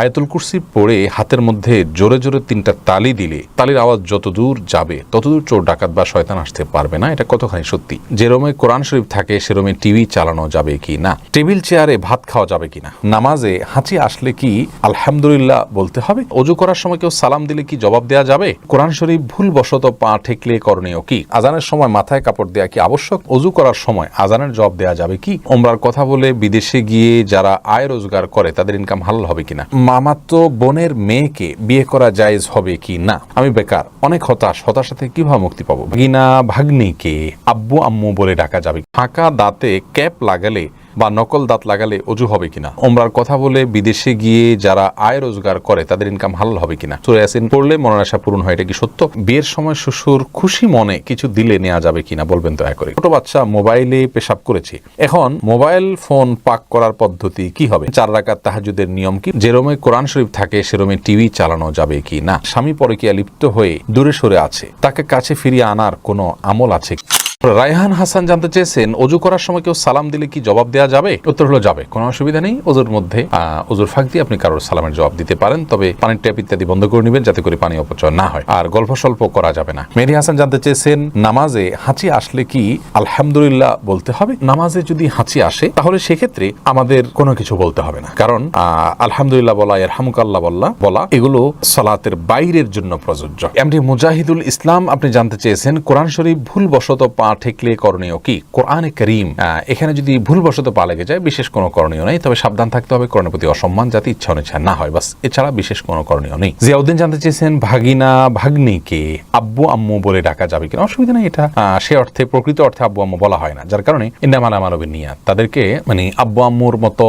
আয়াতুল কুরসি পড়ে হাতের মধ্যে জোরে জোরে তিনটা তালি দিলে তালির আওয়াজ যত দূর যাবে ততদূর চোর, ডাকাত বা শয়তান আসতে পারবে না। এটা কতখানি সত্যি? যেরমে কোরআন শরীফ থাকে সেরমে টিভি চালানো যাবে কি না? টেবিল চেয়ারে ভাত খাওয়া যাবে কিনা নামাজে হাঁচি আসলে কি আলহামদুলিল্লাহ বলতে হবে? অজু করার সময় কেউ সালাম দিলে কি জবাব দেওয়া যাবে? কোরআন শরীফ ভুল বশত পা ঠেকলে করণীয় কি? আজানের সময় মাথায় কাপড় দেওয়া কি আবশ্যক? অজু করার সময় আজানের জবাব দেওয়া যাবে কি? ওমরার কথা বলে বিদেশে গিয়ে যারা আয় রোজগার করে, তাদের ইনকাম হালাল হবে কিনা? মামাতো বোনের মেয়েকে বিয়ে করা জায়েজ হবে কি না? আমি বেকার, অনেক হতাশ। হতাশা থেকে কীভাবে মুক্তি পাবো? ভাগিনা, ভাগ্নিকে আব্বু আম্মু বলে ডাকা যাবে। ফাঁকা দাঁতে ক্যাপ লাগালে বা নকল দাঁত লাগালে অজু হবে কিনা? ওমরার কথা বলে বিদেশে গিয়ে যারা আয় রোজগার করে, তাদের ইনকাম হালাল হবে কিনা? সুরে ইয়াসিন পড়লে মনের আশা পূরণ হয়, এটা কি সত্য? বিয়ের সময় শ্বশুর খুশি মনে কিছু দিলে নেওয়া যাবে কিনা বলবেন দয়া করে। ছোট বাচ্চা মোবাইলে পেশাব করেছে। এখন মোবাইল ফোন পাক করার পদ্ধতি কি হবে? চার রাকাত তাহাজুদের নিয়ম কি? যেরমে কোরআন শরীফ থাকে সেরমে টিভি চালানো যাবে কি না স্বামী পরকীয়া লিপ্ত হয়ে দূরে সরে আছে। তাকে কাছে ফিরিয়ে আনার কোনো আমল আছে? রায়হান হাসান জানতে চেয়েছেন, অজু করার সময় কেউ সালাম দিলে কি জবাব দেওয়া যাবে? উত্তর হলো, যাবে। কোনো অসুবিধা নেই। অজুর মধ্যে অজুর ফাঁক দিয়ে আপনি কারোর সালামের জবাব দিতে পারেন। তবে পানির ট্যাপ ইত্যাদি বন্ধ করে নেবেন যাতে করে পানি অপচয় না হয়। আর গল্প স্বল্প করা যাবে না। মেহদি হাসান জানতে চেয়েছেন, নামাজে হাঁচি আসলে কি আলহামদুলিল্লাহ বলতে হবে? নামাজে যদি হাঁচি আসে, তাহলে সেক্ষেত্রে আমাদের কোনো কিছু বলতে হবে না। কারণ আলহামদুলিল্লাহ বলা এরহামুকাল্লাহ বল্লা বলা, এগুলো সালাতের বাইরের জন্য প্রযোজ্য। এমডি মুজাহিদুল ইসলাম, আপনি জানতে চেয়েছেন, কোরআন শরীফ ভুলবশত পা ঠেকলে করণীয় কি? কোরআনে করিম এখানে যদি ভুলবশত পা লেগে যায়, বিশেষ কোনো করণীয় নেই। তবে সাবধান থাকতে হবে, কোরআনের প্রতি অসম্মান, যাতে ইচ্ছা অনিচ্ছা না হয়। বাস, এছাড়া বিশেষ কোনো করণীয় নেই। জিয়াউদ্দিন জানতে চেয়েছেন, ভাগিনা, ভাগ্নিকে আব্বু, আম্মু বলে ডাকা যাবে কিনা? অসুবিধা নেই এটা। সে অর্থে, প্রকৃত অর্থে আব্বু, আম্মু বলা হয় না। যার কারণে ইন্দামালা মানবের নিয়াত। তাদেরকে মানে আব্বু, আম্মুর মতো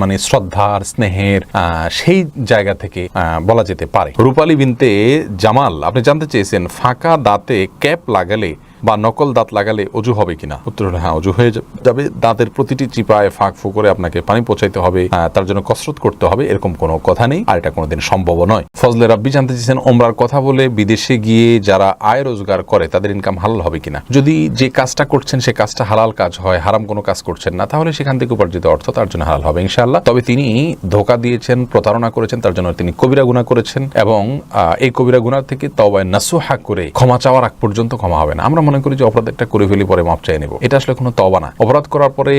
মানে শ্রদ্ধার স্নেহের সেই জায়গা থেকে বলা যেতে পারে। রূপালী বিনতে জামাল, আপনি জানতে চেয়েছেন, ফাঁকা দাঁতে ক্যাপ লাগালে বা নকল দাঁত লাগালে অজু হবে কিনা? উত্তর হ্যাঁ অজু হয়ে যাবে। দাঁতের প্রতিটি চিপায় ফাঁক ফু করে আপনাকে পানি পৌঁছাইতে হবে তার জন্য কসরত করতে হবে, এরকম কোনো কথা নেই, আর এটা কোনোদিন সম্ভব নয়। ফজলে রাব্বি জানতে চেয়েছেন, ওমরার কথা বলে বিদেশে গিয়ে যারা আয় রোজগার করে, তাদের ইনকাম হালাল হবে কিনা? যদি যে কাজটা করছেন, সে কাজটা হালাল কাজ হয়, হারাম কোনো কাজ করছেন না, তাহলে সেখান থেকে উপার্জিত অর্থ তার জন্য হালাল হবে, ইনশাআল্লাহ। তবে তিনি ধোকা দিয়েছেন, প্রতারণা করেছেন, তার জন্য তিনি কবিরা গুণা করেছেন এবং এই কবিরা গুনার থেকে তবায় নাসুহা করে ক্ষমা চাওয়ার আগ পর্যন্ত ক্ষমা হবে না। আমরা মনে করি যে অপরাধ একটা করে ফেলি, পরে মাপ চাই নেব। এটা আসলে কোনো তবা না। অপরাধ করার পরে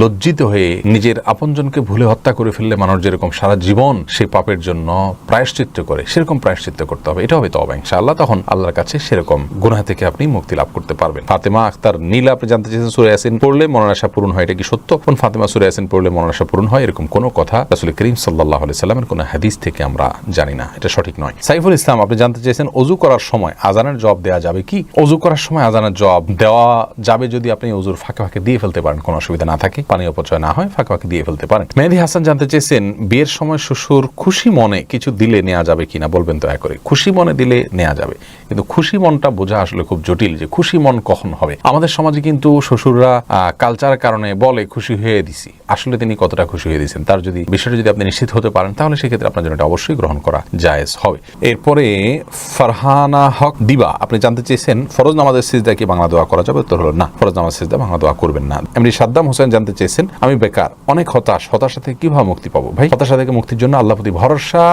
লজ্জিত হয়ে নিজের আপনজনকে ভুলে হত্যা করে ফেললে মানুষ যেরকম সারা জীবন সেই পাপের জন্য প্রায়শ্চিত্ত করে, সেরকম প্রায়শ্চিত্ত করতে হবে। এটা হবে তবা ইনশাআল্লাহ। তখন আল্লাহর কাছে সেরকম গুনাহ থেকে আপনি মুক্তি লাভ করতে পারবেন। ফাতেমা আক্তার নীল আপনি জানতে চেয়েছেন সুরে ইয়াসিন পড়লে মনের আশা পূরণ হয়, এটা কি সত্য? কোন ফাতেমা সুরে ইয়াসিন পড়লে মনের আশা পূরণ হয়, এরকম কোনো কথা আসলে করিম সাল্লাহ সাল্লামের কোনো হাদিস থেকে আমরা জানি না। এটা সঠিক নয়। সাইফুল ইসলাম, আপনি জানতে চেয়েছেন, অজু করার সময় আজানের জবাব দেওয়া যাবে কি? অজু করার সময় আজানের জবাব দেওয়া যাবে যদি আপনি অজুর ফাঁকে ফাঁকে দিয়ে ফেলতে পারেন, কোনো অসুবিধা না থাকে, পানি অপচয় না হয়, ফাঁকে ফাঁকে দিয়ে ফেলতে পারেন। মেহেদি হাসান জানতে চেয়েছেন, বিয়ের সময় শ্বশুর খুশি মনে কিছু দিলে নেওয়া যাবে কিনা, বলবেন দয়া করে। খুশি মনে দিলে নেওয়া যাবে। কিন্তু খুশি মনটা বোঝা আসলে খুব জটিল যে খুশি মন কখন হবে। আমাদের সমাজে কিন্তু শ্বশুররা কালচার কারণে বলে, খুশি হয়ে দিছি। আসলে তিনি কতটা খুশি হয়ে দিয়েছেন, তার যদি, বিষয়টা যদি আপনি নিশ্চিত হতে পারেন, তাহলে সেক্ষেত্রে আপনার জন্য এটা অবশ্যই গ্রহণ করা জায়েজ হবে। এরপরে, ফারহানা হক দিবা। আপনি জানতে চেয়েছেন, ফরজ নামাজের সিজদা কি বাংলা দোয়া করা যাবে, উত্তর হলো না। ফরজ নামাজ, সিজদা বাংলা দোয়া করবেন না। এমনি সাদ্দাম হোসেন জানতে চেয়েছেন, আমি বেকার, অনেক হতাশ, হতাশা থেকে কীভাবে মুক্তি পাবো? ভাই, হতাশা থেকে মুক্তির জন্য আল্লাহ প্রতি ভরসা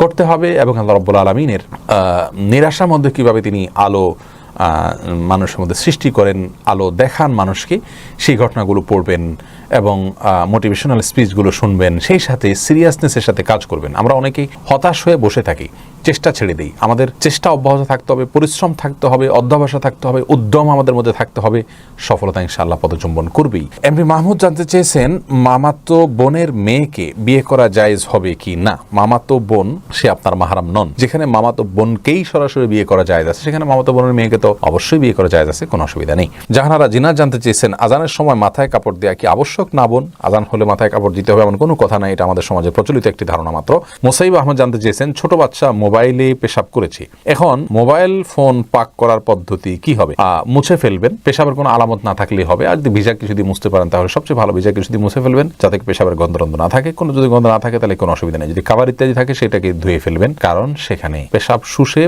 করতে হবে এবং আল্লাহ রব্বুল আলমিনের নিরাশার মধ্যে কীভাবে তিনি আলো মানুষের মধ্যে সৃষ্টি করেন আলো, দেখান মানুষকে, সেই ঘটনাগুলো পড়বেন এবং মোটিভেশনাল স্পিচগুলো শুনবেন, সেই সাথে সিরিয়াসনেসের সাথে কাজ করবেন। আমরা অনেকেই হতাশ হয়ে বসে থাকি, চেষ্টা ছেড়ে দিই। আমাদের চেষ্টা অব্যাহত থাকতে হবে, পরিশ্রম থাকতে হবে অধ্যবসা থাকতে হবে, উদ্যম আমাদের মধ্যে থাকতে হবে, সফলতা ইনশাআল্লাহ পদচুম্বন করবেই। এমনি মাহমুদ জানতে চেয়েছেন, মামাতো বোনের মেয়েকে বিয়ে করা জায়েজ হবে কি না? মামাতো বোন, সে আপনার মাহারাম নন। যেখানে মামাতো বোনকেই সরাসরি বিয়ে করা জায়েজ আছে, সেখানে মামাতো বোনের মেয়েকে তো অবশ্যই বিয়ে করা জায়েজ আছে, কোনো অসুবিধা নেই। জাহানারা জিনা জানতে চেয়েছেন, আজানের সময় মাথায় কাপড় দেওয়া কি আবশ্যক? না বোন, আজান হলে মাথায় কাপড় দিতে হবে এমন কোনো কথা নাই, এটা আমাদের সমাজে প্রচলিত একটি ধারণা মাত্র। মোসাইব আহমদ জানতে চেয়েছেন, ছোট বাচ্চা মোবাইলে পেশাব করেছে। এখন মোবাইল ফোন পাক করার পদ্ধতি কি হবে? মুছে ফেলবেন, পেশাবের কোনো আলামত না থাকলেই হবে। আর যদি ভিজা কিছু দিয়ে মুছতে পারেন, তাহলে সবচেয়ে ভালো ভিজা কিছু দিয়ে মুছে ফেলবেন, যাতে পেশাবের গন্ধ রন্ধ না থাকে। কোনো যদি গন্ধ না থাকে, তাহলে কোনো অসুবিধা নেই। যদি খাবার ইত্যাদি থাকে, সেটাকে ধুয়ে ফেলবেন, কারণ সেখানে পেশাব শুষে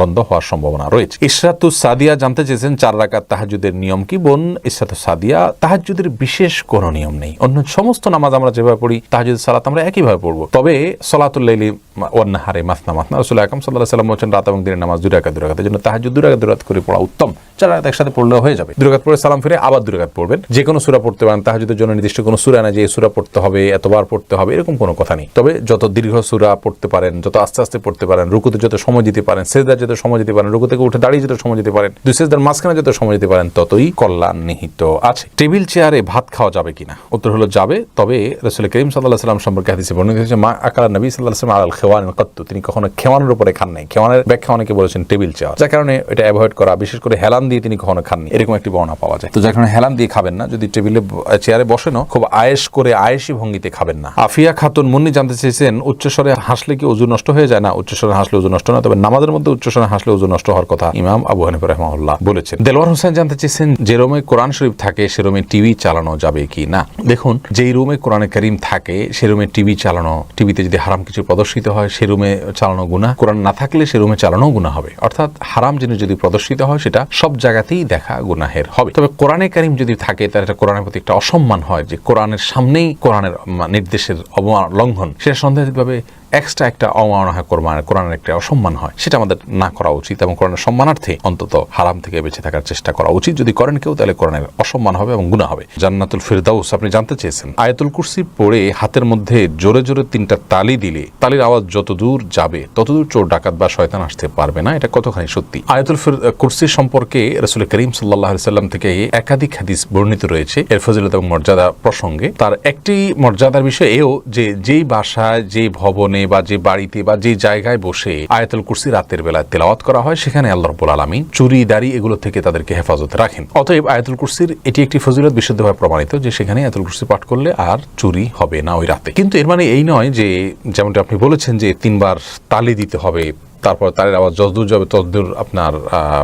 গন্ধ হওয়ার সম্ভাবনা রয়েছে। ইশরাতুস সাদিয়া জানতে চেয়েছেন চার রাকাত তাহাজুদের নিয়ম কি? বোন ইসাত সাদিয়া তাহাজুদের বিশেষ কোনো নিয়ম নেই। অন্য সমস্ত নামাজ আমরা যেভাবে পড়ি তাহাজুদ সালাত আমরা একইভাবে পড়ব। তবে সলাতুল্লাইলি ওয়ান্নাহারে মাসনা মাসনা রসুল আকম সাল্লাহ সাল্লাম বলছেন রাত এবং দিনের নামাজ দুই রাকাত, দুই জন্য তাহাজুদ দুই রাকাত, দুই করে পড়া উত্তম। চার রাকাত একসাথে পড়লেও হয়ে যাবে। দুই রাকাত পড়ে সালাম ফিরে আবার দুই রাকাত পড়বেন। যে কোনো সুরা পড়তে পারেন তাহাজুদের জন্য নির্দিষ্ট কোনো সুরা না যে সুরা পড়তে হবে, এতবার পড়তে হবে, এরকম কোনো কথা নেই। তবে যত দীর্ঘ সুরা পড়তে পারেন, যত আস্তে আস্তে পড়তে পারেন, রুকুতে যত সময় দিতে পারেন সেজদার যত সময় দিতে পারেন রুকু থেকে উঠে দাঁড়িয়ে যত সময় দিতে পারেন, দুই সেজদার মাঝখানে যত সময় দিতে পারেন, ততই কল্যাণ নিহিত আছে। টেবিল চেয়ারে ভাত খাওয়া যাবে কিনা? উত্তর হলো যাবে, তবে রসুল করিম সাল্লাহ সাল্লাম সম্পর্কে হাদিসে বর্ণিত হয়েছে মা আকার নবী সাল্লাহ সাল্লাম আল খেওয়ান কত্তু, তিনি কখনো খেওয়ানোর উপরে খান নাই। খেওয়ানের ব্যাখ্যা অনেকে বলেছেন টেবিল চেয়ার। যার কারণে এটা অ্যাভয়েড করা, বিশেষ করে হেলান দিয়ে তিনি কখনো খাননি। এরকম একটি বর্ণনা পাওয়া যায়। তো যার কারণে হেলান দিয়ে খাবেন না। যদি টেবিলে চেয়ারে বসেনও, খুব আয়েস করে আয়েসি ভঙ্গিতে খাবেন না। আফিয়া খাতুন মুন্নি জানতে চেয়েছেন, উচ্চস্বরে হাসলে কি ওজু নষ্ট হয়ে যায়? না, উচ্চস্বরে হাসলে ওজু নষ্ট না, তবে নামাজের মধ্যে উচ্চস্বরে হাসলে ওজু নষ্ট হওয়ার কথা ইমাম আবু হানিফ রহমাউল্লাহ বলেছেন। দেলোয়ার হোসেন জানতে চেয়েছেন, যে রুমে কোরআন শরীফ থাকে, সে রুমে টিভি চালানো যাবে কি না? দেখুন, যেই রুমে কোরআনে করিম থাকে, সে রুমে টিভি চালানো, টিভিতে যদি হারাম কিছু প্রদর্শিত হয় সে রুমে চালানো গুণা কোরআন না থাকলে সে রুমে চালানো গুণা হবে। অর্থাৎ হারাম জিনিস যদি প্রদর্শিত হয়, সেটা সব জায়গাতেই দেখা গুনাহের হবে। তবে কোরআনে কারিম যদি থাকে তার এটা কোরআনের প্রতি একটা অসম্মান হয় যে কোরআনের সামনেই কোরআনের নির্দেশের অবমান লঙ্ঘন। সেটা সন্দেহভাবে এক্সট্রা একটা অমাননা হয় কোরআন কোরআনের একটা অসম্মান হয়, সেটা আমাদের না করা উচিত এবং কোরআনের সম্মানার্থে অন্তত হারাম থেকে বেঁচে থাকার চেষ্টা করা উচিত। যদি করেন কেউ, তাহলে কোরআনের অসম্মান হবে এবং গুণা হবে। জান্নাতুল ফিরদাউস, আপনি জানতে চেয়েছেন, আয়াতুল কুরসি পড়ে হাতের মধ্যে জোরে জোরে তিনটা তালি দিলে, তালির আওয়াজ যত দূর যাবে ততদূর চোর, ডাকাত বা শয়তান আসতে পারবে না, এটা কতখানি সত্যি? আয়াতুল কুরসি সম্পর্কে রসুল করিম সাল্লাহ সাল্লাম থেকে একাধিক হাদিস বর্ণিত রয়েছে। এর ফজিলত এবং মর্যাদা প্রসঙ্গে, তার একটি মর্যাদার বিষয় এও যে, যেই বাসায় যে ভবনে বা যে বাড়িতে বা যে জায়গায় বসে আয়াতুল কুরসি রাতের বেলায় তেলাওয়াত করা হয়, সেখানে আল্লাহ রব্বুল আলমী চুরি, দাড়ি এগুলো থেকে তাদেরকে হেফাজতে রাখেন। অতএব আয়াতুল কুরসির এটি একটি ফজিলত বিশুদ্ধভাবে প্রমাণিত যে সেখানে আয়াতুল কুরসি পাঠ করলে আর চুরি হবে না ওই রাতে। কিন্তু এর মানে এই নয় যে, যেমনটি আপনি বলেছেন যে তিনবার তালি দিতে হবে তারপর তারের আওয়াজ যতদূর যাবে ততদূর আপনার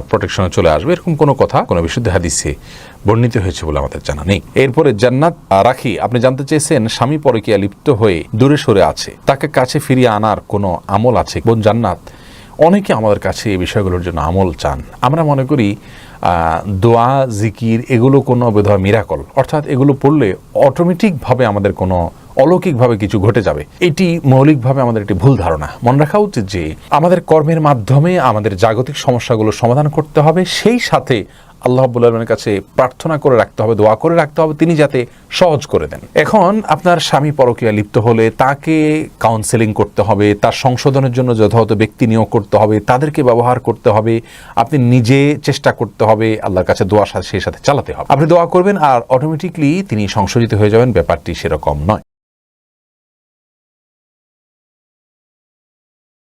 প্রোটেকশনে চলে আসবে। এরকম কোনো কথা, কোনো বিশুদ্ধ হাদিসে বর্ণিত হয়েছে বলে আমাদের জানা নেই। এরপরে জান্নাত রাখি, আপনি জানতে চেয়েছেন, স্বামী পরকিয়া লিপ্ত হয়ে দূরে সরে আছে। তাকে কাছে ফিরিয়ে আনার কোনো আমল আছে? বোন জান্নাত, অনেকে আমাদের কাছে এই বিষয়গুলোর জন্য আমল চান। আমরা মনে করি দোয়া, জিকির, এগুলো কোনো বোধহয় মিরাকল অর্থাৎ এগুলো পড়লে অটোমেটিকভাবে আমাদের কোনো অলৌকিকভাবে কিছু ঘটে যাবে। এটি মৌলিকভাবে আমাদের একটি ভুল ধারণা। মনে রাখা উচিত যে, আমাদের কর্মের মাধ্যমে আমাদের জাগতিক সমস্যাগুলো সমাধান করতে হবে, সেই সাথে আল্লাহ আলমের কাছে প্রার্থনা করে রাখতে হবে, দোয়া করে রাখতে হবে, তিনি যাতে সহজ করে দেন। এখন আপনার স্বামী পরকীয়া লিপ্ত হলে তাকে কাউন্সেলিং করতে হবে, তার সংশোধনের জন্য যথাযথ ব্যক্তি নিয়োগ করতে হবে, তাদেরকে ব্যবহার করতে হবে, আপনি নিজে চেষ্টা করতে হবে, আল্লাহর কাছে দোয়া সেই সাথে চালাতে হবে। আপনি দোয়া করবেন আর অটোমেটিকলি তিনি সংশোধিত হয়ে যাবেন, ব্যাপারটি সেরকম নয়।